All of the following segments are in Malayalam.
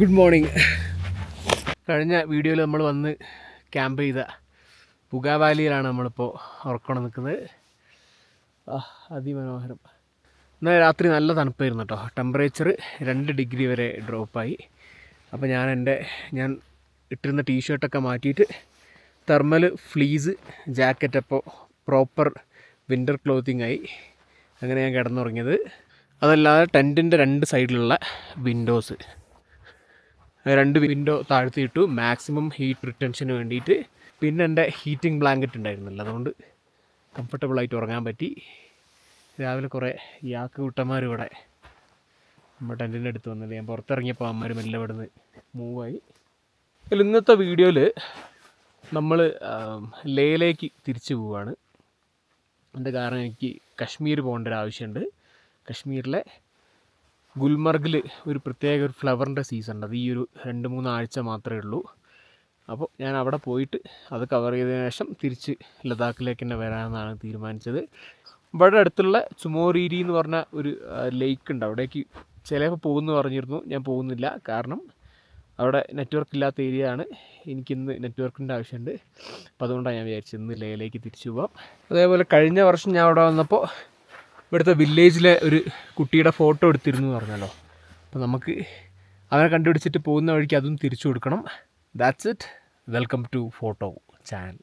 ഗുഡ് മോർണിംഗ് കഴിഞ്ഞ വീഡിയോയിൽ നമ്മൾ വന്ന് ക്യാമ്പ് ചെയ്ത പുകാവാലിയിലാണ് നമ്മളിപ്പോൾ ഉറക്കണം നിൽക്കുന്നത്. അതിമനോഹരം. എന്നാൽ രാത്രി നല്ല തണുപ്പായിരുന്നു കേട്ടോ ടെമ്പറേച്ചർ രണ്ട് ഡിഗ്രി വരെ ഡ്രോപ്പായി അപ്പോൾ ഞാൻ എന്റെ ഞാൻ ഇട്ടിരുന്ന ടീഷർട്ടൊക്കെ മാറ്റിയിട്ട് തെർമൽ ഫ്ലീസ് ജാക്കറ്റ് അപ്പോൾ പ്രോപ്പർ വിന്റർ ക്ലോത്തിങ് ആയി. അങ്ങനെ ഞാൻ കിടന്നുറങ്ങിയത്. അതല്ലാതെ ടെന്റിന്റെ രണ്ട് സൈഡിലുള്ള വിൻഡോസ് രണ്ട് വിൻഡോ താഴ്ത്തിയിട്ടു മാക്സിമം ഹീറ്റ് റിട്ടൻഷന് വേണ്ടിയിട്ട്. പിന്നെ എന്റെ ഹീറ്റിംഗ് ബ്ലാങ്കറ്റ് ഉണ്ടായിരുന്നില്ല. അതുകൊണ്ട് കംഫർട്ടബിളായിട്ട് ഉറങ്ങാൻ പറ്റി. രാവിലെ കുറേ യാക്ക് കൂട്ടന്മാർ ഇവിടെ നമ്മുടെ ടെന്റിന്റെ അടുത്ത് വന്നത് ഞാൻ പുറത്തിറങ്ങിയപ്പോൾ അമ്മമാരും എല്ലാം ഇവിടെ നിന്ന് മൂവായി അതിൽ ഇന്നത്തെ വീഡിയോയിൽ നമ്മൾ ലേയിലേക്ക് തിരിച്ചു പോവുകയാണ് അതിന്റെ കാരണം എനിക്ക് കശ്മീർ പോകേണ്ട ഒരു ആവശ്യമുണ്ട്. കശ്മീരിലെ ഗുൽമർഗിൽ ഒരു പ്രത്യേക ഒരു ഫ്ലവറിന്റെ സീസൺ ഉണ്ട് അത് ഈ ഒരു രണ്ട് മൂന്ന് ആഴ്ച മാത്രമേ ഉള്ളൂ. അപ്പോൾ ഞാൻ അവിടെ പോയിട്ട് അത് കവർ ചെയ്തതിന് ശേഷം തിരിച്ച് ലഡാക്കിലേക്ക് തന്നെ വരാമെന്നാണ് തീരുമാനിച്ചത്. ഇവിടെ അടുത്തുള്ള ചുമോരീരി എന്ന് പറഞ്ഞ ഒരു ലേക്ക് ഉണ്ട്. അവിടേക്ക് ചിലപ്പോൾ പോകുമെന്ന് പറഞ്ഞിരുന്നു. ഞാൻ പോകുന്നില്ല. കാരണം അവിടെ നെറ്റ്വർക്ക് ഇല്ലാത്ത ഏരിയ ആണ്. എനിക്കിന്ന് നെറ്റ്വർക്കിന്റെ ആവശ്യമുണ്ട്. അപ്പോൾ അതുകൊണ്ടാണ് ഞാൻ വിചാരിച്ചത് ഇന്ന് ലേയിലേക്ക് തിരിച്ചു പോവാം. അതേപോലെ കഴിഞ്ഞ വർഷം ഞാൻ അവിടെ വന്നപ്പോൾ ഇവിടുത്തെ വില്ലേജിലെ ഒരു കുട്ടിയുടെ ഫോട്ടോ എടുത്തിരുന്നു എന്ന് പറഞ്ഞല്ലോ അപ്പോൾ നമുക്ക് അവനെ കണ്ടുപിടിച്ചിട്ട് പോകുന്ന വഴിക്ക് അതും തിരിച്ചു കൊടുക്കണം. That's it welcome to photo channel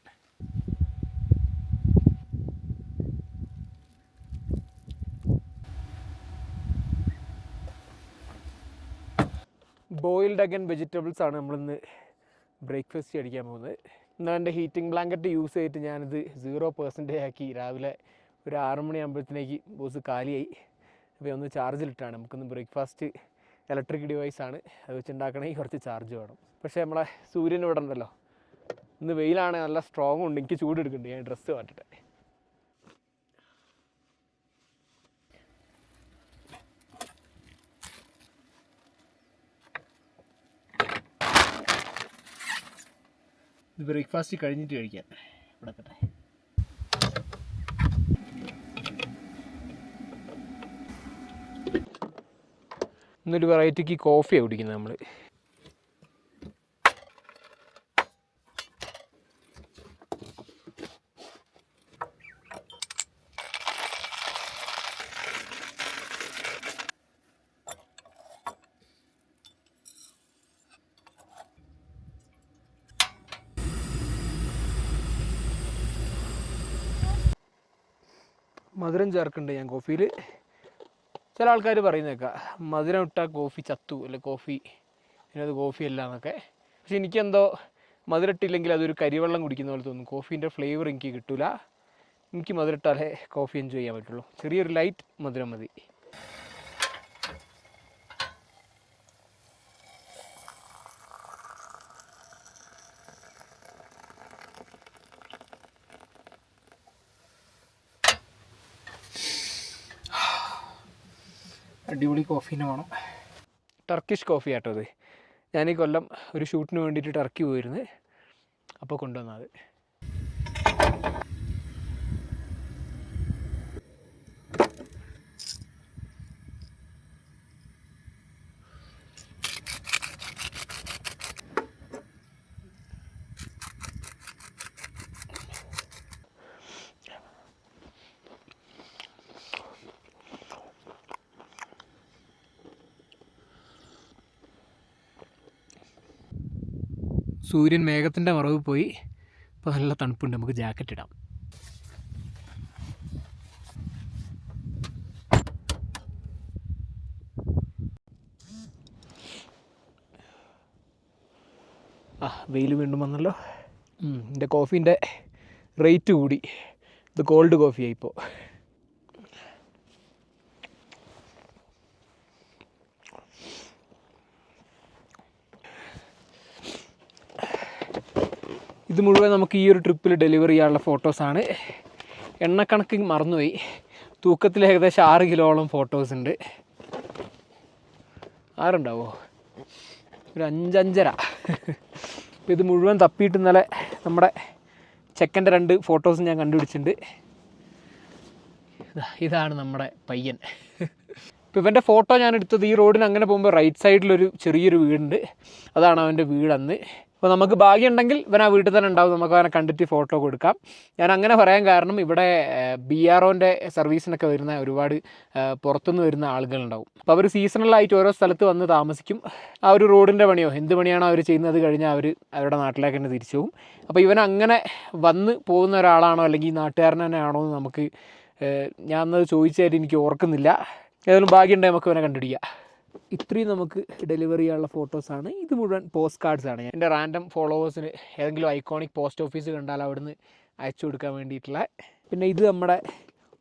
boiled again vegetables ആണ് നമ്മളിന്ന് ബ്രേക്ക്ഫാസ്റ്റ് അടിക്കാൻ പോകുന്നത്. എന്നാൽ എന്റെ ഹീറ്റിംഗ് ബ്ലാങ്കറ്റ് യൂസ് ചെയ്തിട്ട് ഞാനിത് സീറോ പെർസെന്റേജ് ആക്കി രാവിലെ ഒരു ആറു മണിയാകുമ്പോഴത്തേക്ക് ബോസ് കാലിയായി. അപ്പോൾ ഒന്ന് ചാർജിലിട്ടാണ് നമുക്കൊന്ന് ബ്രേക്ക്ഫാസ്റ്റ് ഇലക്ട്രിക് ഡിവൈസ് ആണ്. അത് വെച്ചുണ്ടാക്കണമെങ്കിൽ കുറച്ച് ചാർജ് വേണം. പക്ഷേ നമ്മളെ സൂര്യൻ ഇവിടെ ഉണ്ടല്ലോ. ഇന്ന് വെയിലാണ്. നല്ല സ്ട്രോങ് ഉണ്ട്. എനിക്ക് ചൂട് എടുക്കുന്നുണ്ട്. ഞാൻ ഡ്രസ്സ് മാറ്റട്ടെ. ഇത് ബ്രേക്ക്ഫാസ്റ്റ് കഴിഞ്ഞിട്ട് കഴിക്കാൻ ഇവിടെ ഇന്നൊരു വെറൈറ്റിക്ക് കോഫിയാണ് കുടിക്കുന്നത് നമ്മൾ മധുരം ചേർക്കുന്നുണ്ട് ഞാൻ കോഫിയിൽ ചില ആൾക്കാർ പറയുന്നേക്കാം മധുരം ഇട്ടാൽ കോഫി ചത്തു അല്ലെ കോഫി അത് കോഫി അല്ല എന്നൊക്കെ. പക്ഷെ എനിക്കെന്തോ മധുരം ഇട്ടില്ലെങ്കിൽ അതൊരു കരിവെള്ളം കുടിക്കുന്ന പോലെ തോന്നും. കോഫീന്റെ ഫ്ലേവർ എനിക്ക് കിട്ടില്ല എനിക്ക് മധുരം ഇട്ടാലേ കോഫി എൻജോയ് ചെയ്യാൻ പറ്റുള്ളൂ. ചെറിയൊരു ലൈറ്റ് മധുരം മതി. അടിപൊളി കോഫീനെ വേണം. ടർക്കിഷ് കോഫി ആട്ടോ അത്. ഞാൻ ഈ കൊല്ലം ഒരു ഷൂട്ടിന് വേണ്ടിയിട്ട് ടർക്കി പോയിരുന്നു. അപ്പോൾ കൊണ്ടുവന്നത് സൂര്യൻ മേഘത്തിന്റെ മറവ് പോയി. ഇപ്പോൾ നല്ല തണുപ്പുണ്ട്. നമുക്ക് ജാക്കറ്റ് ഇടാം. ആ വെയിൽ വീണ്ടും വന്നല്ലോ. എന്റെ കോഫീന്റെ റേറ്റ് കൂടി. ഇത് കോൾഡ് കോഫിയായി ഇപ്പോൾ ഇത് മുഴുവൻ നമുക്ക് ഈ ഒരു ട്രിപ്പിൽ ഡെലിവറി ചെയ്യാനുള്ള ഫോട്ടോസാണ് എണ്ണക്കണക്ക് മറന്നുപോയി. തൂക്കത്തിൽ ഏകദേശം ആറ് കിലോളം ഫോട്ടോസ് ഉണ്ട്. ആറുണ്ടാവോ ഒരു അഞ്ചഞ്ചര. ഇത് മുഴുവൻ തപ്പിയിട്ട് ഇന്നലെ നമ്മുടെ ചെക്കന്റെ രണ്ട് ഫോട്ടോസ് ഞാൻ കണ്ടുപിടിച്ചിട്ടുണ്ട്. ഇതാ, ഇതാണ് നമ്മുടെ പയ്യൻ. ഇപ്പോൾ ഇവന്റെ ഫോട്ടോ ഞാൻ എടുത്തത് ഈ റോഡിന് അങ്ങനെ പോകുമ്പോൾ റൈറ്റ് സൈഡിലൊരു ചെറിയൊരു വീടുണ്ട്. അതാണ് അവന്റെ വീട് അന്ന്. അപ്പോൾ നമുക്ക് ഭാഗ്യമുണ്ടെങ്കിൽ ഇവൻ ആ വീട്ടിൽ തന്നെ ഉണ്ടാവും. നമുക്ക് അവനെ കണ്ടിട്ട് ഫോട്ടോ കൊടുക്കാം ഞാൻ അങ്ങനെ പറയാൻ കാരണം ഇവിടെ ബി ആർ ഒന്റെ സർവീസിനൊക്കെ വരുന്ന ഒരുപാട് പുറത്തുനിന്ന് വരുന്ന ആളുകളുണ്ടാവും. അപ്പോൾ അവർ സീസണലായിട്ട് ഓരോ സ്ഥലത്ത് വന്ന് താമസിക്കും. ആ ഒരു റോഡിന്റെ പണിയോ എന്ത് പണിയാണോ അവർ ചെയ്യുന്നത് കഴിഞ്ഞാൽ അവർ അവരുടെ നാട്ടിലേക്ക് തന്നെ തിരിച്ചു പോകും. അപ്പോൾ ഇവൻ അങ്ങനെ വന്ന് പോകുന്ന ഒരാളാണോ അല്ലെങ്കിൽ നാട്ടുകാരൻ തന്നെ ആണോ എന്ന് നമുക്ക് ഞാൻ അന്നത് ചോദിച്ചായിട്ട് എനിക്ക് ഓർക്കുന്നില്ല. ഏതായാലും ഭാഗ്യമുണ്ടെങ്കിൽ നമുക്ക് ഇവനെ കണ്ടുപിടിക്കാം. ഇത്രയും നമുക്ക് ഡെലിവറി ചെയ്യാനുള്ള ഫോട്ടോസാണ് ഇത് മുഴുവൻ പോസ്റ്റ് കാർഡ്സ് ആണ്. എന്റെ റാൻഡം ഫോളോവേഴ്സിന് ഏതെങ്കിലും ഐക്കോണിക് പോസ്റ്റ് ഓഫീസ് കണ്ടാൽ അവിടുന്ന് അയച്ചു കൊടുക്കാൻ വേണ്ടിയിട്ടുള്ള പിന്നെ ഇത് നമ്മുടെ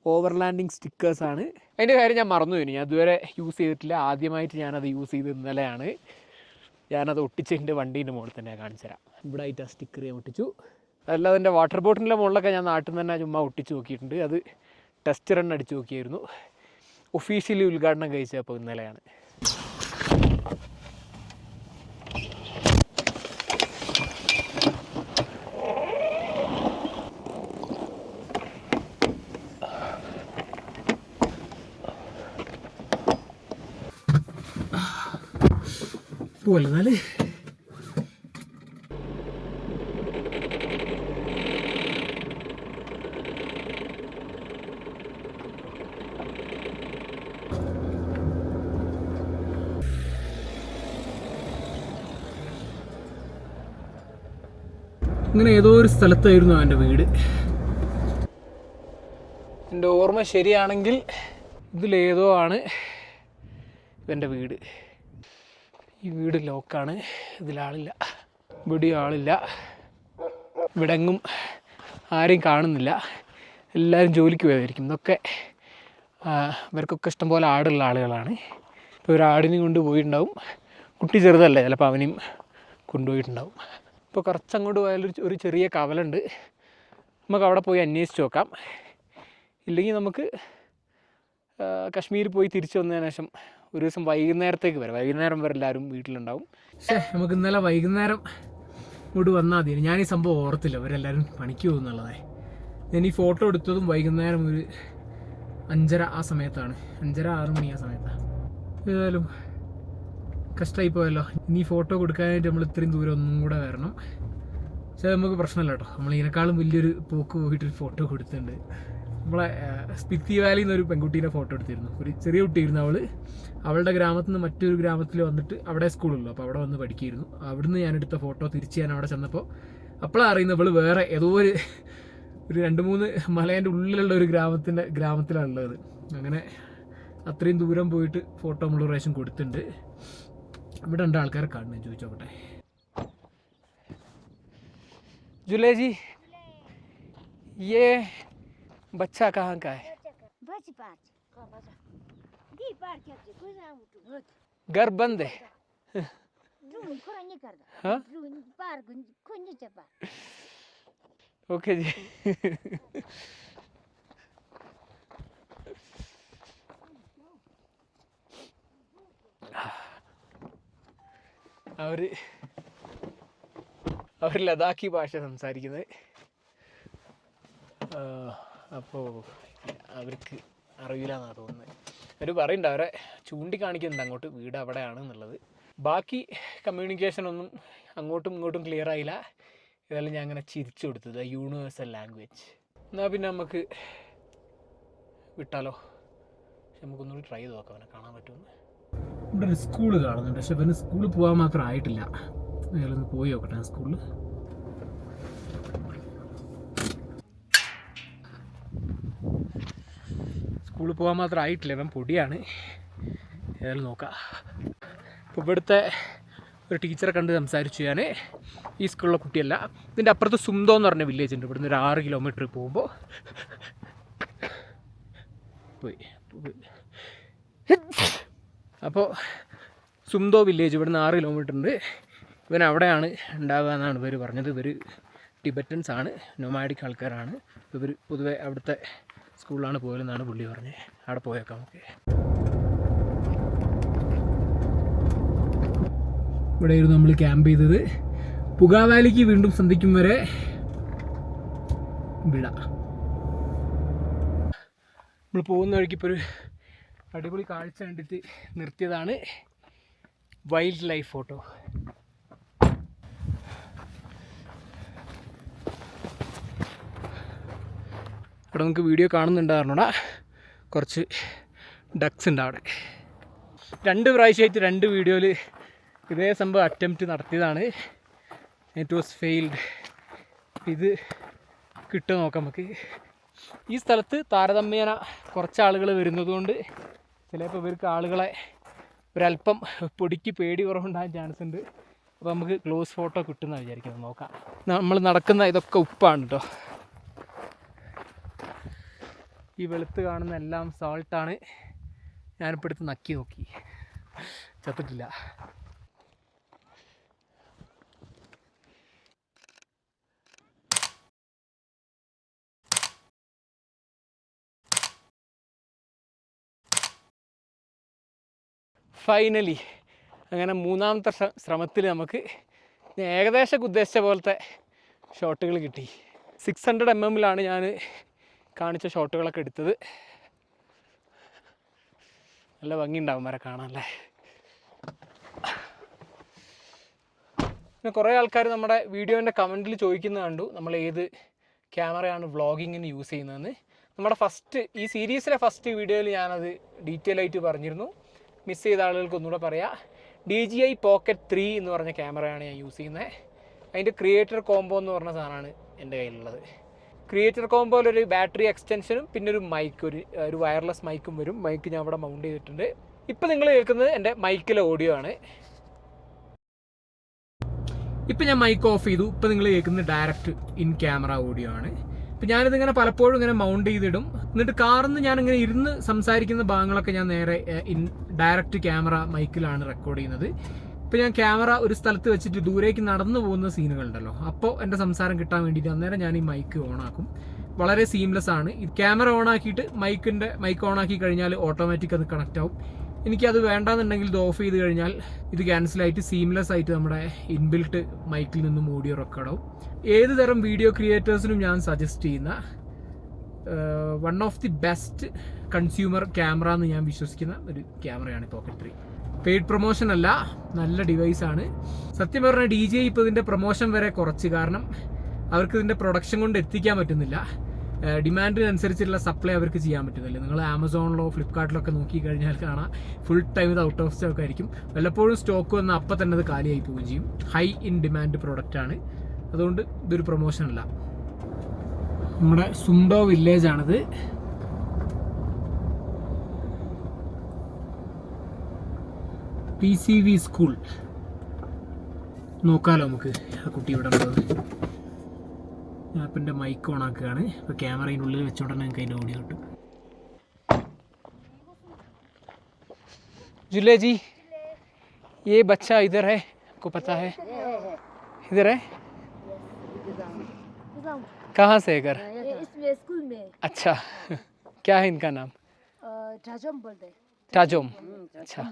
ഓവർലാൻഡിങ് സ്റ്റിക്കേഴ്സാണ് അതിന്റെ കാര്യം ഞാൻ മറന്നു പോയി. ഞാൻ ഇതുവരെ യൂസ് ചെയ്തിട്ടില്ല. ആദ്യമായിട്ട് ഞാനത് യൂസ് ചെയ്ത് ഇന്നലെയാണ്. ഞാനത് ഒട്ടിച്ച് എന്റെ വണ്ടീന്റെ മുകളിൽ തന്നെ കാണിച്ചു തരാം. ഇവിടെ ആയിട്ട് ആ സ്റ്റിക്കർ ഞാൻ ഒട്ടിച്ചു. അതല്ലാതെ എന്റെ വാട്ടർ ബോട്ടിലിന്റെ മുകളിലൊക്കെ ഞാൻ നാട്ടിൽ നിന്ന് തന്നെ ചുമ്മാ ഒട്ടിച്ച് നോക്കിയിട്ടുണ്ട്. അത് ടെസ്റ്റ് റൺ അടിച്ച് നോക്കിയായിരുന്നു. ഒഫീഷ്യലി ഉദ്ഘാടനം കഴിച്ചപ്പോൾ ഇന്നലെയാണ്. പോലെ എന്നാൽ അങ്ങനെ ഏതോ ഒരു സ്ഥലത്തായിരുന്നു അവന്റെ വീട്. എന്റെ ഓർമ്മ ശരിയാണെങ്കിൽ ഇതിലേതോ ആണ് ഇവന്റെ വീട്. ഈ വീട് ലോക്കാണ്. ഇതിലാളില്ല ഇവിടെ ആളില്ല. ഇവിടെങ്ങും ആരെയും കാണുന്നില്ല. എല്ലാവരും ജോലിക്ക് പോയതായിരിക്കും. ഇതൊക്കെ ഇവർക്കൊക്കെ ഇഷ്ടംപോലെ ആടുള്ള ആളുകളാണ്. ഇപ്പോൾ ഒരു ആടിനെ കൊണ്ട് പോയിട്ടുണ്ടാവും. കുട്ടി ചെറുതല്ലേ ചിലപ്പോൾ അവനെയും കൊണ്ടുപോയിട്ടുണ്ടാവും. ഇപ്പോൾ കുറച്ചങ്ങോട്ട് പോയാലൊരു ഒരു ചെറിയ കവലുണ്ട്. നമുക്ക് അവിടെ പോയി അന്വേഷിച്ച് നോക്കാം. ഇല്ലെങ്കിൽ നമുക്ക് കശ്മീർ പോയി തിരിച്ചു വന്നതിന് ശേഷം ഒരു ദിവസം വൈകുന്നേരത്തേക്ക് വരാം. വൈകുന്നേരം വരെ എല്ലാവരും വീട്ടിലുണ്ടാവും. പക്ഷേ നമുക്ക് ഇന്നലെ വൈകുന്നേരം ഇങ്ങോട്ട് വന്നാൽ മതി. ഞാൻ ഈ സംഭവം ഓർത്തില്ല. അവരെല്ലാവരും പണിക്ക് പോകുന്നുള്ളതേ ഞാൻ ഈ ഫോട്ടോ എടുത്തതും വൈകുന്നേരം ഒരു അഞ്ചര ആ സമയത്താണ്. അഞ്ചര ആറ് മണി ആ സമയത്താണ് ഏതായാലും കഷ്ടമായി പോയല്ലോ. ഇനി ഫോട്ടോ കൊടുക്കാനായിട്ട് നമ്മൾ ഇത്രയും ദൂരം ഒന്നും കൂടെ വരണം. പക്ഷേ നമുക്ക് പ്രശ്നമല്ല കേട്ടോ. നമ്മൾ ഇതിനേക്കാളും വലിയൊരു പോക്ക് പോയിട്ട് ഫോട്ടോ കൊടുത്തിട്ടുണ്ട്. നമ്മളെ സ്പിത്തി വാലിയിൽ ഒരു പെൺകുട്ടീനെ ഫോട്ടോ എടുത്തിരുന്നു. ഒരു ചെറിയ കുട്ടിയായിരുന്നു അവൾ. അവളുടെ ഗ്രാമത്തിൽ നിന്ന് മറ്റൊരു ഗ്രാമത്തിൽ വന്നിട്ട് അവിടെ സ്കൂളുള്ളൂ അപ്പോൾ അവിടെ വന്ന് പഠിക്കുകയായിരുന്നു അവിടുന്ന് ഞാൻ എടുത്ത ഫോട്ടോ തിരിച്ച് ഞാൻ അവിടെ ചെന്നപ്പോൾ അപ്പോഴാണ് അറിയുന്നത് അവള് വേറെ ഏതോ ഒരു ഒരു രണ്ട് മൂന്ന് മലേൻ്റെ ഉള്ളിലുള്ള ഒരു ഗ്രാമത്തിൻ്റെ ഗ്രാമത്തിലാണ് ഉള്ളത് അങ്ങനെ അത്രയും ദൂരം പോയിട്ട് ഫോട്ടോ നമ്മൾ ഒരു പ്രാവശ്യം കൊടുത്തിട്ടുണ്ട് ഇവിടെ രണ്ട് ആൾക്കാരെ കാണുന്നു ചോദിച്ചോക്കട്ടെ जुलेजी ये बच्चा कहाँ का है घर बंद है Rum kora ne karda? हाँ Rum par gün kunni çapa. Okay जी അവർ അവർ ലഡാക്കി ഭാഷ സംസാരിക്കുന്നത് അപ്പോൾ അവർക്ക് അറിയില്ല എന്നാണ് തോന്നുന്നത് അവർ പറയുന്നുണ്ട് അവരെ ചൂണ്ടിക്കാണിക്കുന്നുണ്ട് അങ്ങോട്ട് വീട് അവിടെയാണ് എന്നുള്ളത്. ബാക്കി കമ്മ്യൂണിക്കേഷൻ ഒന്നും അങ്ങോട്ടും ഇങ്ങോട്ടും ക്ലിയർ ആയില്ല. ഇതെല്ലാം ഞാൻ അങ്ങനെ ചിരിച്ചു കൊടുത്തത് യൂണിവേഴ്സൽ ലാംഗ്വേജ് എന്നാൽ പിന്നെ നമുക്ക് വിട്ടാലോ? നമുക്കൊന്നുകൂടി ട്രൈ ചെയ്ത് നോക്കാം അവനെ കാണാൻ പറ്റുമെന്ന്. ഇവിടെ ഒരു സ്കൂൾ കാണുന്നുണ്ട്. പക്ഷെ പിന്നെ സ്കൂളിൽ പോകാൻ മാത്രം ആയിട്ടില്ല. അയാളൊന്ന് പോയി നോക്കട്ടെ സ്കൂളിൽ സ്കൂളിൽ പോകാൻ മാത്രം ആയിട്ടില്ല ഇവൻ പൊടിയാണ്. ഏതായാലും നോക്കാം. ഇപ്പോൾ ഇവിടുത്തെ ഒരു ടീച്ചറെ കണ്ട് സംസാരിച്ചു ഞാൻ ഈ സ്കൂളിലെ കുട്ടിയല്ല. ഇതിന്റെ അപ്പുറത്ത് സുന്തോ എന്ന് പറഞ്ഞ വില്ലേജ് ഉണ്ട്. ഇവിടുന്ന് ഒരു ആറ് കിലോമീറ്റർ പോകുമ്പോൾ പോയി. അപ്പോൾ സുന്തോ വില്ലേജ് ഇവിടുന്ന് ആറ് കിലോമീറ്റർ ഉണ്ട്. ഇവൻ അവിടെയാണ് ഉണ്ടാവുക എന്നാണ് ഇവർ പറഞ്ഞത്. ഇവർ ടിബറ്റൻസ് ആണ് നൊമാഡിക് ആൾക്കാരാണ്. ഇവർ പൊതുവെ അവിടുത്തെ സ്കൂളിലാണ് പോയതെന്നാണ് പുള്ളി പറഞ്ഞത് അവിടെ പോയേക്കാം ഓക്കെ ഇവിടെയായിരുന്നു നമ്മൾ ക്യാമ്പ് ചെയ്തത്. പുകാവാലിക്ക് വീണ്ടും സന്ധിക്കും വരെ വിട നമ്മൾ പോകുന്ന വഴിക്ക് ഇപ്പോൾ ഒരു അടിപൊളി കാഴ്ച കണ്ടിട്ട് നിർത്തിയതാണ്. വൈൽഡ് ലൈഫ് ഫോട്ടോ അവിടെ നമുക്ക് വീഡിയോ കാണുന്നുണ്ടായിരുന്നോടാ. കുറച്ച് ഡക്സ് ഉണ്ട് അവിടെ. രണ്ട് പ്രാവശ്യമായിട്ട് രണ്ട് വീഡിയോയിൽ ഇതേ സംഭവം അറ്റംപ്റ്റ് നടത്തിയതാണ്. ഇറ്റ് വാസ് ഫെയിൽഡ് ഇത് കിട്ടുമോ നോക്കാം നമുക്ക്. ഈ സ്ഥലത്ത് താരതമ്യേന കുറച്ച് ആളുകൾ വരുന്നതുകൊണ്ട് ചിലപ്പോൾ ഇവർക്ക് ആളുകളെ ഒരല്പം പൊടിക്ക് പേടി കുറവുണ്ടാകാൻ ചാൻസ് ഉണ്ട്. അപ്പോൾ നമുക്ക് ക്ലോസ് ഫോട്ടോ കിട്ടുന്ന വിചാരിക്കുന്നത്. നോക്കാം. നമ്മൾ നടക്കുന്ന ഇതൊക്കെ ഉപ്പാണ് കേട്ടോ ഈ വെളുത്ത് കാണുന്ന എല്ലാം സോൾട്ടാണ് ഞാനിപ്പോൾ എടുത്ത് നക്കി നോക്കി. ചത്തിട്ടില്ല ഫൈനലി അങ്ങനെ മൂന്നാമത്തെ ശ്രമത്തിൽ നമുക്ക് ഏകദേശം ഉദ്ദേശിച്ച പോലത്തെ ഷോട്ടുകൾ കിട്ടി. സിക്സ് ഹൺഡ്രഡ് എം എമ്മിലാണ് ഞാൻ കാണിച്ച ഷോട്ടുകളൊക്കെ എടുത്തത്. നല്ല ഭംഗിയുണ്ടാവും വരെ കാണാനല്ലേ പിന്നെ കുറേ ആൾക്കാർ നമ്മുടെ വീഡിയോന്റെ കമന്റിൽ ചോദിക്കുന്നത് കണ്ടു. നമ്മൾ ഏത് ക്യാമറയാണ് വ്ളോഗിങ്ങിന് യൂസ് ചെയ്യുന്നതെന്ന്. നമ്മുടെ ഫസ്റ്റ് ഈ സീരീസിലെ ഫസ്റ്റ് വീഡിയോയിൽ ഞാനത് ഡീറ്റെയിൽ ആയിട്ട് പറഞ്ഞിരുന്നു. മിസ് ചെയ്ത ആളുകൾക്ക് ഒന്നുകൂടെ പറയാം. D J I pocket three എന്ന് പറഞ്ഞ ക്യാമറയാണ് ഞാൻ യൂസ് ചെയ്യുന്നത്. അതിന്റെ ക്രിയേറ്റർ കോംബോ എന്ന് പറഞ്ഞ സാധനമാണ് എന്റെ കയ്യിലുള്ളത്. ക്രിയേറ്റർ കോംബോയിൽ ഒരു ബാറ്ററി എക്സ്റ്റൻഷനും പിന്നെ ഒരു മൈക്ക് ഒരു ഒരു വയർലെസ് മൈക്കും വരും. മൈക്ക് ഞാൻ അവിടെ മൗണ്ട് ചെയ്തിട്ടുണ്ട്. ഇപ്പം നിങ്ങൾ കേൾക്കുന്നത് എന്റെ മൈക്കിലെ ഓഡിയോ ആണ്. ഇപ്പം ഞാൻ മൈക്ക് ഓഫ് ചെയ്തു. ഇപ്പം നിങ്ങൾ കേൾക്കുന്നത് ഡയറക്റ്റ് ഇൻ ക്യാമറ ഓഡിയോ ആണ്. ഇപ്പം ഞാനിതിങ്ങനെ പലപ്പോഴും ഇങ്ങനെ മൗണ്ട് ചെയ്തിടും. എന്നിട്ട് കാറിൽ നിന്ന് ഞാനിങ്ങനെ ഇരുന്ന് സംസാരിക്കുന്ന ഭാഗങ്ങളൊക്കെ ഞാൻ നേരെ ഇൻ ഡയറക്റ്റ് ക്യാമറ മൈക്കിലാണ് റെക്കോർഡ് ചെയ്യുന്നത്. ഇപ്പം ഞാൻ ക്യാമറ ഒരു സ്ഥലത്ത് വെച്ചിട്ട് ദൂരേക്ക് നടന്നു പോകുന്ന സീനുകളുണ്ടല്ലോ. അപ്പോൾ എന്റെ സംസാരം കിട്ടാൻ വേണ്ടിയിട്ട് അന്നേരം ഞാൻ ഈ മൈക്ക് ഓൺ ആക്കും വളരെ സീംലെസ് ആണ്. ക്യാമറ ഓൺ ആക്കിയിട്ട് മൈക്കിന്റെ മൈക്ക് ഓൺ ആക്കി കഴിഞ്ഞാൽ ഓട്ടോമാറ്റിക് അത് കണക്റ്റ് ആവും. എനിക്കത് വേണ്ടാന്നുണ്ടെങ്കിൽ ഇത് ഓഫ് ചെയ്ത് കഴിഞ്ഞാൽ ഇത് ക്യാൻസൽ ആയിട്ട് സീംലെസ് ആയിട്ട് നമ്മുടെ ഇൻബിൽട്ട് മൈക്കിൽ നിന്നും ഓഡിയോ റെക്കോർഡ് ആവും. ഏത് തരം വീഡിയോ ക്രിയേറ്റേഴ്സിനും ഞാൻ സജസ്റ്റ് ചെയ്യുന്ന one of the best consumer camera എന്ന് ഞാൻ വിശ്വസിക്കുന്ന ഒരു ക്യാമറയാണ് പോക്കറ്റ് ത്രീ പെയ്ഡ് പ്രൊമോഷൻ അല്ല നല്ല ഡിവൈസ് ആണ്. സത്യം പറഞ്ഞാൽ ഡി ജെ ഇപ്പോൾ ഇതിന്റെ പ്രൊമോഷൻ വരെ കുറച്ച് കാരണം അവർക്ക് ഇതിന്റെ പ്രൊഡക്ഷൻ കൊണ്ട് എത്തിക്കാൻ പറ്റുന്നില്ല. ഡിമാൻഡിനനുസരിച്ചുള്ള സപ്ലൈ അവർക്ക് ചെയ്യാൻ പറ്റുന്നില്ല. നിങ്ങൾ ആമസോണിലോ ഫ്ലിപ്കാർട്ടിലൊക്കെ നോക്കി കഴിഞ്ഞാൽ കാണാം ഫുൾ ടൈം ഇത് ഔട്ട് ഓഫ് സ്റ്റോക്ക് ആയിരിക്കും. വല്ലപ്പോഴും സ്റ്റോക്ക് വന്ന് അപ്പം തന്നെ അത് കാലിയായി പോവുകയും ചെയ്യും. ഹൈ ഇൻ ഡിമാൻഡ് പ്രോഡക്റ്റ് ആണ്. അതുകൊണ്ട് ഇതൊരു പ്രൊമോഷൻ അല്ല. നമ്മുടെ സുണ്ടോ village P C V school നോക്കാലോ നമുക്ക് ആ കുട്ടി ഇവിടെ ഉള്ളത് ഞാൻ ഇപ്പം എൻ്റെ മൈക്ക് ഓൺ ആക്കുകയാണ് ഇപ്പോൾ ക്യാമറയുടെ ഉള്ളിൽ വെച്ചോടനെ നിങ്ങൾക്ക് അതിൻ്റെ ഓഡിയോ കിട്ടും जुले जी ये बच्चा इधर है आपको पता है इधर है कहाँ से है घर इसमें स्कूल में अच्छा क्या है इनका नाम ठाजम बोलते टाजोम अच्छा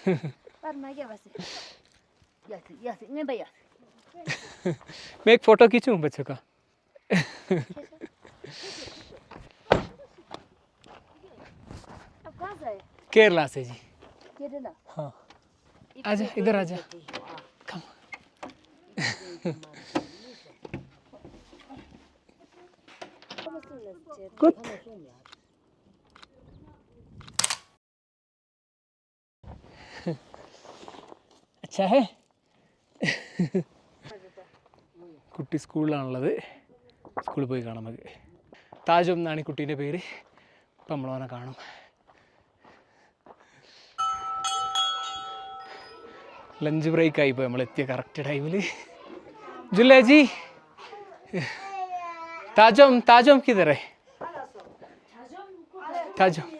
पर मैं एक फ़ोटो खींचू बच्चों का? केरला से जी। केरला? हाँ। आजा इधर आजा। कम कुछ ഷാഹേ കുട്ടി സ്കൂളിലാണുള്ളത്. സ്കൂളിൽ പോയി കാണാം നമുക്ക്. താജം എന്നാണ് ഈ കുട്ടീന്റെ പേര്. ഇപ്പം നമ്മളവനെ കാണും. ലഞ്ച് ബ്രേക്ക് ആയിപ്പോ നമ്മൾ എത്തിയ കറക്റ്റ് ടൈമിൽ ജുല്ലാജി താജം താജം കിതറേ. താജം.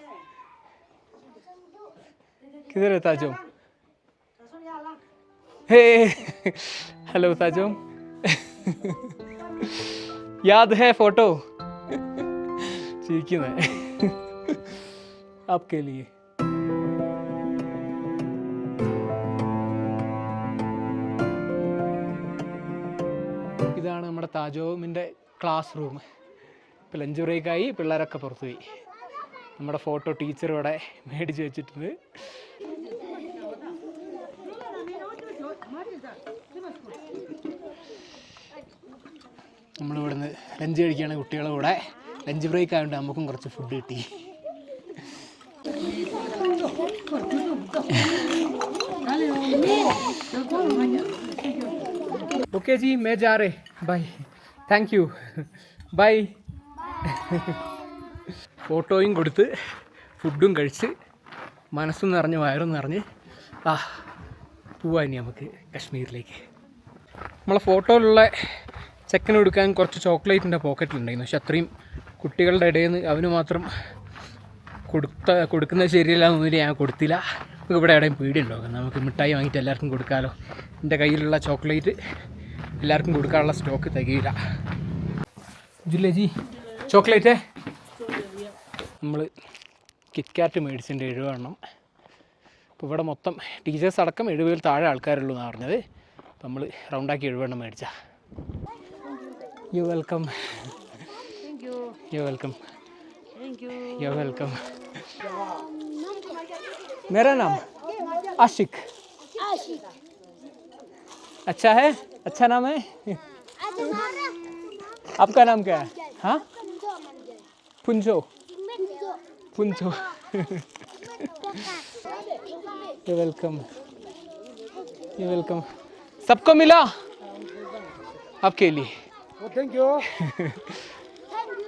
കിതറേ താജം. ताजोम हे हेलो ताजोम याद है फोटो ठीक है मैं आपके लिए ഇതാണ് നമ്മുടെ താജോമിൻ്റെ ക്ലാസ് റൂം ഇപ്പം ലഞ്ച് ബ്രേക്കായി പിള്ളേരൊക്കെ പുറത്തു പോയി നമ്മുടെ ഫോട്ടോ ടീച്ചർ ഇവിടെ മേടിച്ച് വെച്ചിട്ടുണ്ട് നമ്മളിവിടുന്ന് ലഞ്ച് കഴിക്കുകയാണ് കുട്ടികളുടെ കൂടെ ലഞ്ച് ബ്രേക്ക് ആയതുകൊണ്ട് നമുക്കും കുറച്ച് ഫുഡ് കിട്ടി ओके जी मैं जा रहे बाय താങ്ക് യു ബൈ ഫോട്ടോയും കൊടുത്ത് ഫുഡും കഴിച്ച് മനസ്സും നിറഞ്ഞ് വയറും നിറഞ്ഞ് ആ പോവാ ഇനി നമുക്ക് കശ്മീരിലേക്ക് നമ്മളെ ഫോട്ടോയിലുള്ള ചെക്കന് കൊടുക്കാൻ കുറച്ച് ചോക്ലേറ്റിന്റെ പോക്കറ്റിലുണ്ടായിരുന്നു പക്ഷെ അത്രയും കുട്ടികളുടെ ഇടയിൽ നിന്ന് അവന് മാത്രം കൊടുത്ത കൊടുക്കുന്നത് ശരിയല്ല എന്നൊന്നും ഞാൻ കൊടുത്തില്ല. നമുക്ക് ഇവിടെ എവിടെയും പീടിയുണ്ടോ? നമുക്ക് മിഠായി വാങ്ങിയിട്ട് എല്ലാവർക്കും കൊടുക്കാമല്ലോ എന്റെ കയ്യിലുള്ള ചോക്ലേറ്റ് എല്ലാവർക്കും കൊടുക്കാനുള്ള സ്റ്റോക്ക് തികയില്ല. ജില്ലേ ജി? ചോക്ലേറ്റ് നമ്മൾ കിറ്റ്കാറ്റ് മേടിച്ചിന്റെ എഴുപെണ്ണം അപ്പോൾ ഇവിടെ മൊത്തം ടീച്ചേഴ്സ് അടക്കം എഴുപതിൽ താഴെ ആൾക്കാരുള്ളൂ എന്നാണ് പറഞ്ഞത്. അപ്പോൾ നമ്മൾ റൗണ്ടാക്കി എഴുപെണ്ണം മേടിച്ച. You welcome thank you welcome thank you welcome मेरा नाम आशिक। अच्छा है? अच्छा नाम है? आपका नाम क्या है? हाँ? पुंजो। पुंजो। ये वेलकम ये वेलकम सबको मिला? आपके लिए। थैंक यू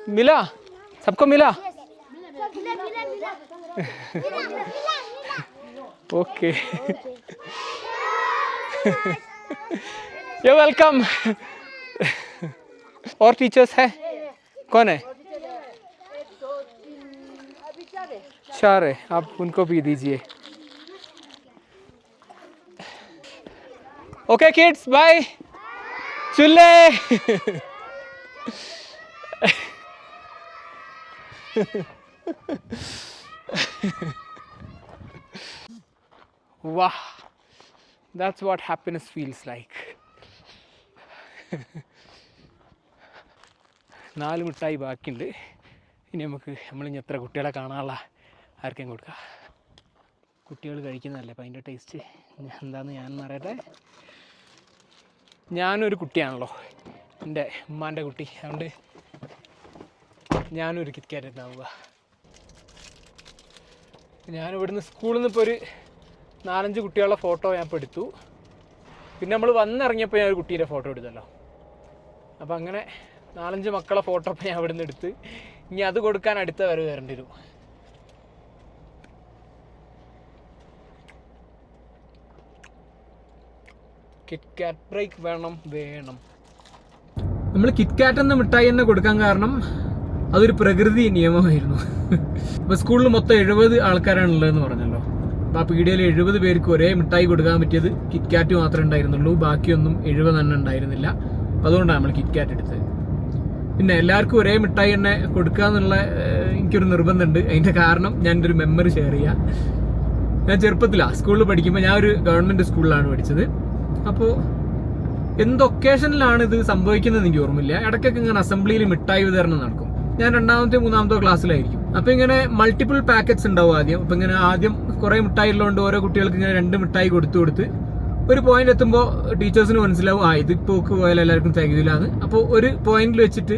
मिला? सबको मिला? ओके यू वेलकम और टीचर्स है? कौन है? चार है आप उनको भी दीजिए। ओके किड्स बाय ചുല്ലേ. വാ. That's what happiness feels like നാല് മിഠായി ബാക്കിയുണ്ട്. ഇനി നമുക്ക് നമ്മളിനി എത്ര കുട്ടികളെ കാണാനുള്ള ആർക്കും കൊടുക്കാം. കുട്ടികൾ കഴിക്കുന്നതല്ലേ അപ്പം അതിന്റെ ടേസ്റ്റ് എന്താണെന്ന് ഞാൻ അറിയട്ടെ? ഞാനൊരു കുട്ടിയാണല്ലോ. എന്റെ ഉമ്മാന്റെ കുട്ടി. അതുകൊണ്ട് ഞാനൊരു കിറ്റ്കാറ്റ് ഉണ്ടാവുക ഞാൻ ഇവിടുന്ന് സ്കൂളിൽ നിന്ന് ഇപ്പോൾ ഒരു നാലഞ്ച് കുട്ടികളുടെ ഫോട്ടോ ഞാൻ ഇപ്പോൾ എടുത്തു. പിന്നെ നമ്മൾ വന്നിറങ്ങിയപ്പോൾ ഞാൻ ഒരു കുട്ടീന്റെ ഫോട്ടോ എടുത്തല്ലോ. അപ്പോൾ അങ്ങനെ നാലഞ്ച് മക്കളെ ഫോട്ടോ ഇപ്പോൾ ഞാൻ ഇവിടുന്ന് എടുത്ത്. ഇനി അത് കൊടുക്കാൻ അടുത്ത വരെ വരേണ്ടി വരും. കിറ്റ്കാറ്റ് ബ്രേക്ക് വേണം വേണം. നമ്മൾ കിറ്റ്കാറ്റ് എന്ന മിഠായി തന്നെ കൊടുക്കാൻ കാരണം അതൊരു പ്രകൃതി നിയമമായിരുന്നു. ഇപ്പോൾ സ്കൂളിൽ മൊത്തം എഴുപത് ആൾക്കാരാണ് ഉള്ളതെന്ന് പറഞ്ഞല്ലോ. അപ്പോൾ ആ പീഡിയയിൽ എഴുപത് പേർക്ക് ഒരേ മിഠായി കൊടുക്കാൻ പറ്റിയത് കിറ്റ്കാറ്റ് മാത്രമേ ഉണ്ടായിരുന്നുള്ളൂ. ബാക്കിയൊന്നും എഴുപത് തന്നെ ഉണ്ടായിരുന്നില്ല. അപ്പോൾ അതുകൊണ്ടാണ് നമ്മൾ കിറ്റ്കാറ്റ് എടുത്തത്. പിന്നെ എല്ലാവർക്കും ഒരേ മിഠായി തന്നെ കൊടുക്കുക എന്നുള്ള എനിക്കൊരു നിർബന്ധമുണ്ട്. അതിന്റെ കാരണം ഞാൻ എന്റെ ഒരു മെമ്മറി ഷെയർ ചെയ്യാം. ഞാൻ ചെറുപ്പത്തിലാണ് സ്കൂളിൽ പഠിക്കുമ്പോൾ ഞാൻ ഒരു ഗവൺമെന്റ് സ്കൂളിലാണ് പഠിച്ചത്. അപ്പോൾ എന്ത് ഒക്കേഷനിലാണ് ഇത് സംഭവിക്കുന്നത് എനിക്ക് ഓർമ്മയില്ല. ഇടയ്ക്കൊക്കെ ഇങ്ങനെ അസംബ്ലിയിൽ മിഠായി വിതരണം നടക്കും. ഞാൻ രണ്ടാമത്തെ മൂന്നാമത്തെ ക്ലാസ്സിലായിരിക്കും. അപ്പൊ ഇങ്ങനെ മൾട്ടിപ്പിൾ പാക്കറ്റ്സ് ഉണ്ടാവും ആദ്യം. അപ്പൊ ഇങ്ങനെ ആദ്യം കുറെ മിഠായി ഉള്ളതുകൊണ്ട് ഓരോ കുട്ടികൾക്ക് ഇങ്ങനെ രണ്ട് മിഠായി കൊടുത്തു കൊടുത്ത് ഒരു പോയിന്റ് എത്തുമ്പോൾ ടീച്ചേഴ്സിന് മനസ്സിലാവും ആ പോക്ക് പോയാൽ എല്ലാവർക്കും തികയില്ലാന്ന് അപ്പോൾ ഒരു പോയിന്റിൽ വെച്ചിട്ട്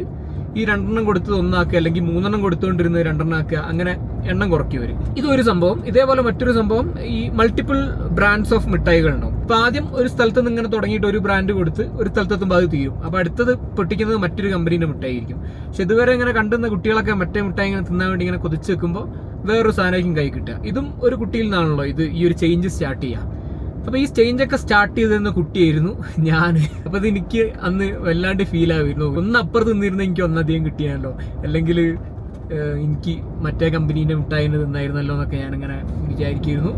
ഈ രണ്ടെണ്ണം കൊടുത്തത് ഒന്നാക്കുക അല്ലെങ്കിൽ മൂന്നെണ്ണം കൊടുത്തുകൊണ്ടിരുന്നത് രണ്ടെണ്ണം ആക്കുക അങ്ങനെ എണ്ണം കുറയ്ക്കും വരും. ഇതൊരു സംഭവം. ഇതേപോലെ മറ്റൊരു സംഭവം ഈ മൾട്ടിപ്പിൾ ബ്രാൻഡ്സ് ഓഫ് മിഠായികൾ ഉണ്ടാവും. അപ്പൊ ആദ്യം ഒരു സ്ഥലത്ത് നിന്ന് ഇങ്ങനെ തുടങ്ങിയിട്ട് ഒരു ബ്രാൻഡ് കൊടുത്ത് ഒരു സ്ഥലത്തെത്തുമ്പോൾ അത് തീരും. അപ്പൊ അടുത്തത് പൊട്ടിക്കുന്നത് മറ്റൊരു കമ്പനിയുടെ മിഠായി ആയിരിക്കും പക്ഷെ ഇതുവരെ ഇങ്ങനെ കണ്ടുന്ന കുട്ടികളൊക്കെ മറ്റേ മിഠായി ഇങ്ങനെ തിന്നാൻ വേണ്ടി ഇങ്ങനെ കൊതിച്ച് വെക്കുമ്പോൾ വേറൊരു സാധനമായിരിക്കും കൈ കിട്ടുക. ഇതും ഒരു കുട്ടിയിൽ നിന്നാണല്ലോ ഇത് ഈ ഒരു ചേഞ്ച് സ്റ്റാർട്ട് ചെയ്യുക. അപ്പൊ ഈ ചേഞ്ച് ഒക്കെ സ്റ്റാർട്ട് ചെയ്തിരുന്ന കുട്ടിയായിരുന്നു ഞാൻ അപ്പൊ അത് എനിക്ക് അന്ന് വല്ലാണ്ട് ഫീൽ ആവുമായിരുന്നു ഒന്ന് അപ്പുറത്ത് നിന്നിരുന്ന എനിക്ക് ഒന്നധികം കിട്ടിയാണല്ലോ. അല്ലെങ്കിൽ എനിക്ക് മറ്റേ കമ്പനീന്റെ മിഠായി തിന്നായിരുന്നല്ലോ എന്നൊക്കെ ഞാനിങ്ങനെ വിചാരിക്കുന്നു.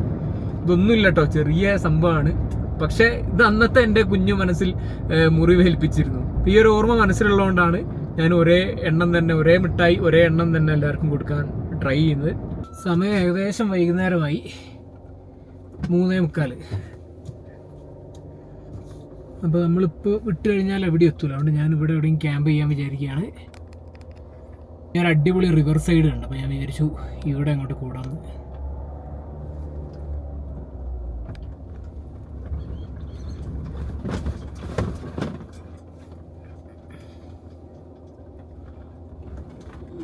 ഇതൊന്നുമില്ല കേട്ടോ ചെറിയ സംഭവമാണ്. പക്ഷേ ഇത് അന്നത്തെ എന്റെ കുഞ്ഞു മനസ്സിൽ മുറിവേൽപ്പിച്ചിരുന്നു. ഈ ഒരു ഓർമ്മ മനസ്സിലുള്ളതുകൊണ്ടാണ് ഞാൻ ഒരേ എണ്ണം തന്നെ ഒരേ മിഠായി ഒരേ എണ്ണം തന്നെ എല്ലാവർക്കും കൊടുക്കാൻ ട്രൈ ചെയ്യുന്നത്. സമയം ഏകദേശം വൈകുന്നേരമായി. മൂന്നേ മുക്കാൽ അപ്പോൾ നമ്മളിപ്പോൾ വിട്ട് കഴിഞ്ഞാൽ എവിടെ എത്തൂല. അതുകൊണ്ട് ഞാൻ ഇവിടെ എവിടെയും ക്യാമ്പ് ചെയ്യാൻ വിചാരിക്കുകയാണ്. ഞാൻ അടിപൊളി റിവർ സൈഡ് ഉണ്ട് അപ്പോൾ ഞാൻ വിചാരിച്ചു ഇവിടെ അങ്ങോട്ട് കൂടാമെന്ന്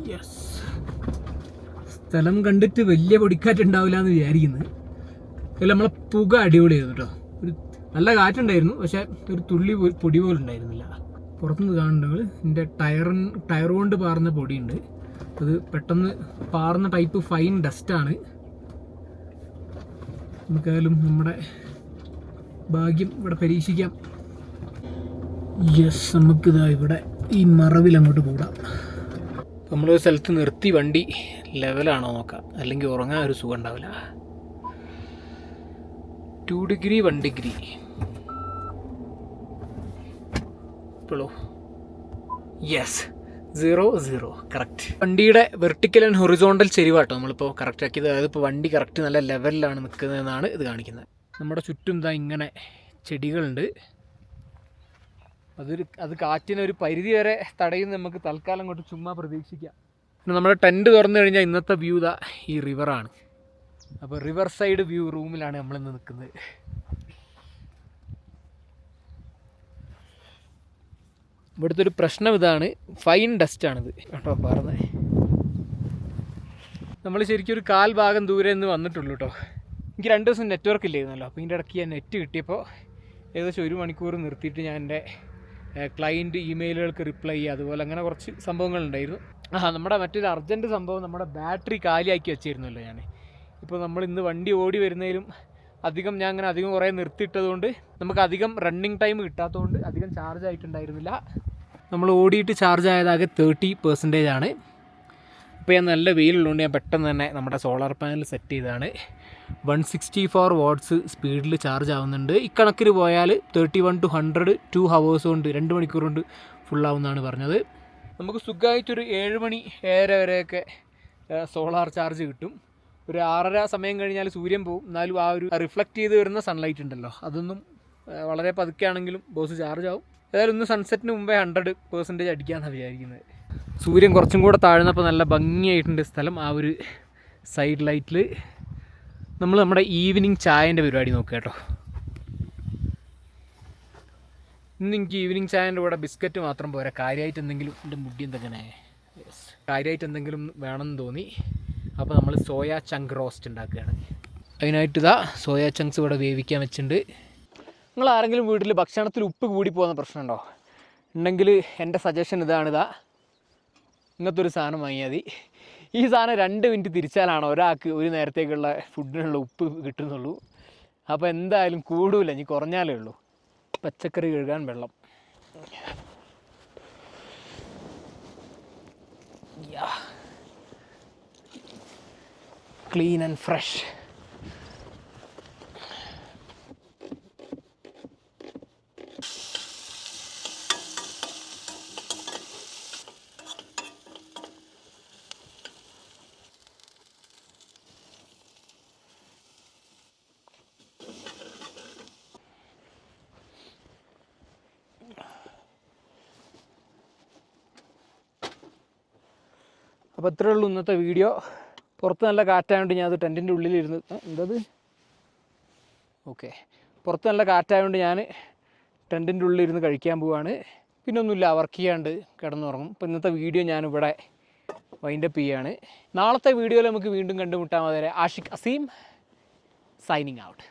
യെസ് സ്ഥലം കണ്ടിട്ട് വലിയ പൊടിക്കാറ്റ് ഉണ്ടാവില്ല എന്ന് വിചാരിക്കുന്നത് അല്ല നമ്മളെ പുക അടിപൊളിയായിരുന്നു കേട്ടോ. ഒരു നല്ല കാറ്റുണ്ടായിരുന്നു പക്ഷെ ഒരു തുള്ളി പൊടി പോലെ ഉണ്ടായിരുന്നില്ല. പുറത്തുനിന്ന് കാണുന്നുണ്ടെങ്കിൽ ഇതിന്റെ ടയറിൻ ടയർ കൊണ്ട് പാറുന്ന പൊടിയുണ്ട്. അത് പെട്ടെന്ന് പാറുന്ന ടൈപ്പ് ഫൈൻ ഡസ്റ്റാണ് നമുക്കായാലും നമ്മുടെ ഭാഗ്യം ഇവിടെ പരീക്ഷിക്കാം. യെസ് നമുക്കിതാ ഇവിടെ ഈ മറവിൽ അങ്ങോട്ട് കൂടാം. നമ്മളൊരു സ്ഥലത്ത് നിർത്തി വണ്ടി ലെവലാണോ നോക്കാം. അല്ലെങ്കിൽ ഉറങ്ങാൻ ഒരു സുഖം ഉണ്ടാവില്ല. ടു ഡിഗ്രി വൺ ഡിഗ്രി ഇപ്പോഴോ യെസ് സീറോ സീറോ കറക്റ്റ് വണ്ടിയുടെ വെർട്ടിക്കൽ ആൻഡ് ഹൊറിസോണ്ടൽ ചെരിവാട്ടോ നമ്മളിപ്പോൾ കറക്റ്റ് ആക്കിയത്. അതായത് ഇപ്പോൾ വണ്ടി കറക്റ്റ് നല്ല ലെവലിലാണ് നിൽക്കുന്നതെന്നാണ് ഇത് കാണിക്കുന്നത്. നമ്മുടെ ചുറ്റും ഇതാ ഇങ്ങനെ ചെടികളുണ്ട്. അതൊരു അത് കാറ്റിനെ ഒരു പരിധി വരെ തടയും നമുക്ക് തൽക്കാലം കൊണ്ട് ചുമ്മാ പ്രതീക്ഷിക്കാം. പിന്നെ നമ്മുടെ ടെന്റ് തുറന്നു കഴിഞ്ഞാൽ ഇന്നത്തെ വ്യൂ ഇതാ ഈ റിവറാണ് അപ്പോൾ റിവർ സൈഡ് വ്യൂ റൂമിലാണ് നമ്മളിന്ന് നിൽക്കുന്നത്. ഇവിടുത്തെ ഒരു പ്രശ്നം ഇതാണ്. ഫൈൻ ഡസ്റ്റ് ഡസ്റ്റാണിത് കേട്ടോ പറഞ്ഞത് നമ്മൾ ശരിക്കും ഒരു കാൽ ഭാഗം ദൂരെ നിന്ന് വന്നിട്ടുള്ളൂ കേട്ടോ എനിക്ക് രണ്ട് ദിവസം നെറ്റ്വർക്ക് ഇല്ലായിരുന്നല്ലോ. അപ്പോൾ ഇതിന്റെ ഇടയ്ക്ക് ഞാൻ നെറ്റ് കിട്ടിയപ്പോൾ ഏകദേശം ഒരു മണിക്കൂർ നിർത്തിയിട്ട് ഞാൻ എന്റെ ക്ലയന്റ് ഇമെയിലുകൾക്ക് റിപ്ലൈ ചെയ്യുക അതുപോലെ അങ്ങനെ കുറച്ച് സംഭവങ്ങളുണ്ടായിരുന്നു ആ നമ്മുടെ മറ്റൊരു അർജന്റ് സംഭവം നമ്മുടെ ബാറ്ററി കാലിയാക്കി വെച്ചിരുന്നല്ലോ ഞാൻ ഇപ്പോൾ നമ്മൾ ഇന്ന് വണ്ടി ഓടി വരുന്നതിലും അധികം ഞാൻ അങ്ങനെ അധികം കുറേ നിർത്തിയിട്ടതുകൊണ്ട് നമുക്ക് അധികം റണ്ണിങ് ടൈം കിട്ടാത്തതുകൊണ്ട് അധികം ചാർജ് ആയിട്ടുണ്ടായിരുന്നില്ല. നമ്മൾ ഓടിയിട്ട് ചാർജ് ആയതാകെ തേർട്ടി പെർസെന്റേജ് ആണ്. ഇപ്പോൾ ഞാൻ നല്ല വെയിലുള്ളതുകൊണ്ട് ഞാൻ പെട്ടെന്ന് തന്നെ നമ്മുടെ സോളാർ പാനൽ സെറ്റ് ചെയ്തതാണ്. വൺ സിക്സ്റ്റി ഫോർ വാട്ട്സ് സ്പീഡിൽ ചാർജ് ആവുന്നുണ്ട്. ഇക്കണക്കിന് പോയാൽ thirty one two hundred two hours കൊണ്ട് രണ്ട് മണിക്കൂർ കൊണ്ട് ഫുള്ളാവുമെന്നാണ് പറഞ്ഞത്. നമുക്ക് സുഖമായിട്ടൊരു ഏഴ് മണി ഏഴര വരെയൊക്കെ സോളാർ ചാർജ് കിട്ടും. ഒരു ആറര സമയം കഴിഞ്ഞാൽ സൂര്യൻ പോകും എന്നാലും ആ ഒരു റിഫ്ലക്റ്റ് ചെയ്ത് വരുന്ന സൺലൈറ്റ് ഉണ്ടല്ലോ. അതൊന്നും വളരെ പതുക്കെയാണെങ്കിലും ബോസ് ചാർജ് ആവും. ഏതായാലും ഇന്ന് സൺസെറ്റിന് മുമ്പേ ഹൺഡ്രഡ് പെർസെന്റേജ് അടിക്കാമെന്നാണ് വിചാരിക്കുന്നത്. സൂര്യൻ കുറച്ചും കൂടെ താഴ്ന്നപ്പോൾ നല്ല ഭംഗിയായിട്ടുണ്ട് സ്ഥലം. ആ ഒരു സൈഡ് ലൈറ്റിൽ നമ്മൾ നമ്മുടെ ഈവനിങ് ചായന്റെ പരിപാടി നോക്കുക കേട്ടോ. ഇന്ന് എനിക്ക് ഈവനിങ് ചായന്റെ കൂടെ ബിസ്ക്കറ്റ് മാത്രം പോരാ. കാര്യമായിട്ട് എന്തെങ്കിലും എന്റെ മുടി എന്തെങ്ങനെ കാര്യമായിട്ട് എന്തെങ്കിലും വേണമെന്ന് തോന്നി. അപ്പോൾ നമ്മൾ സോയ ചങ്ക് റോസ്റ്റ് ഉണ്ടാക്കുകയാണ്. അതിനായിട്ട് ഇതാ സോയ ചങ്ക്സ് ഇവിടെ വേവിക്കാൻ വെച്ചിട്ടുണ്ട്. നിങ്ങൾ ആരെങ്കിലും വീട്ടിൽ ഭക്ഷണത്തിൽ ഉപ്പ് കൂടി പോകുന്ന പ്രശ്നമുണ്ടോ? ഉണ്ടെങ്കിൽ എന്റെ സജഷൻ ഇതാണ് ഇതാ. ഇങ്ങനത്തെ ഒരു സാധനം വാങ്ങിയാൽ മതി. ഈ സാധനം രണ്ട് മിനിറ്റ് തിരിച്ചാലാണ് ഒരാൾക്ക് ഒരു നേരത്തേക്കുള്ള ഫുഡിനുള്ള ഉപ്പ് കിട്ടുന്നുള്ളൂ. അപ്പോൾ എന്തായാലും കൂടൂല ഇനി കുറഞ്ഞാലേ ഉള്ളൂ. പച്ചക്കറി കഴുകാൻ വെള്ളം. ക്ലീൻ ആൻഡ് ഫ്രഷ് അപ്പോൾ ഇത്രയേ ഉള്ളൂ ഇന്നത്തെ വീഡിയോ പുറത്ത് നല്ല കാറ്റായതുകൊണ്ട് ഞാനത് ടെന്റിന്റെ ഉള്ളിലിരുന്ന് എന്തത്? ഓക്കെ. പുറത്ത് നല്ല കാറ്റായതുകൊണ്ട് ഞാൻ ടെന്റിന്റെ ഉള്ളിലിരുന്ന് കഴിക്കാൻ പോവാണ്. പിന്നെ ഒന്നുമില്ല വർക്ക് ചെയ്യാണ്ട് കിടന്നുറങ്ങും. അപ്പോൾ ഇന്നത്തെ വീഡിയോ ഞാനിവിടെ വൈൻഡപ്പ് ചെയ്യാണ്. നാളത്തെ വീഡിയോയിൽ നമുക്ക് വീണ്ടും കണ്ടുമുട്ടാൻ ആഷിഖ് അസീം സൈനിങ് ഔട്ട്